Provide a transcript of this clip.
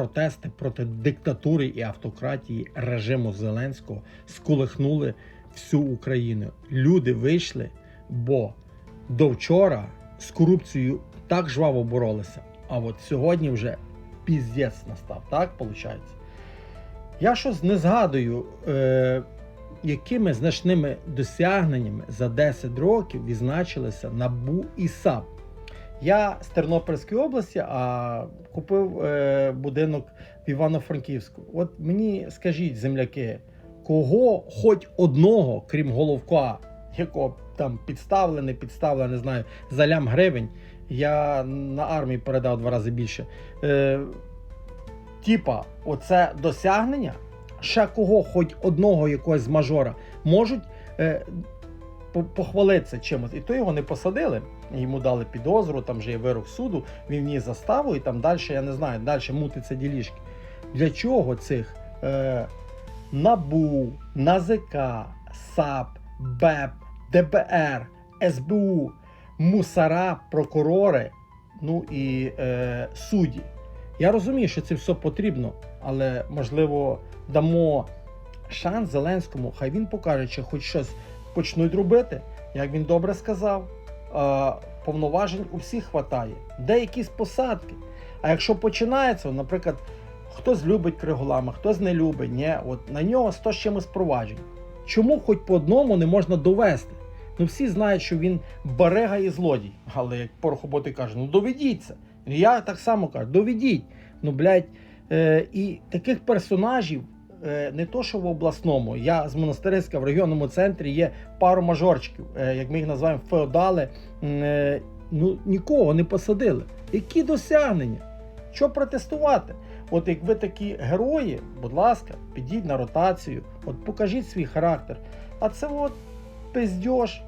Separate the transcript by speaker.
Speaker 1: протести проти диктатури і автократії режиму Зеленського сколихнули всю Україну. Люди вийшли, бо до вчора з корупцією так жваво боролися. А от сьогодні вже піздець настав, так виходить? Я щось не згадую, е, якими значними досягненнями за 10 років відзначилися НАБУ і САП. Я з Тернопільської області, а купив е, будинок в Івано-Франківську. От мені скажіть, земляки, кого хоч одного, крім головка, якого там підставлений, підставлений, не знаю, за лям гривень, я на армії передав два рази більше. Е, типа, оце досягнення, ще кого, хоч одного якогось мажора, можуть е, похвалитися чимось. І то його не посадили, йому дали підозру, там вже є вирок суду, він вніс заставу, і там далі, я не знаю, далі мутиться ділішки. Для чого цих е, НАБУ, НАЗК, САП, БЕП, ДБР, СБУ, мусора, прокурори, ну і е, судді. Я розумію, що це все потрібно, але можливо дамо шанс Зеленському, хай він покаже, чи хоч щось почнуть робити. Як він добре сказав, повноважень у всіх хватає, де якісь посадки. А якщо починається, наприклад, хтось любить Криголама, хтось не любить, ні, от на нього 100 з чимось проваджень. Чому хоч по одному не можна довести? Ну всі знають, що він барега і злодій. Але як порохоботи каже, ну доведіться. Я так само кажу, доведіть. Ну, блядь, е, і таких персонажів не то, що в обласному. Я з Монастириська в районному центрі є пару мажорчиків, е, як ми їх називаємо феодали. Е, ну нікого не посадили. Які досягнення? Що протестувати? От як ви такі герої, будь ласка, підіть на ротацію, от покажіть свій характер. А це от пиздьош,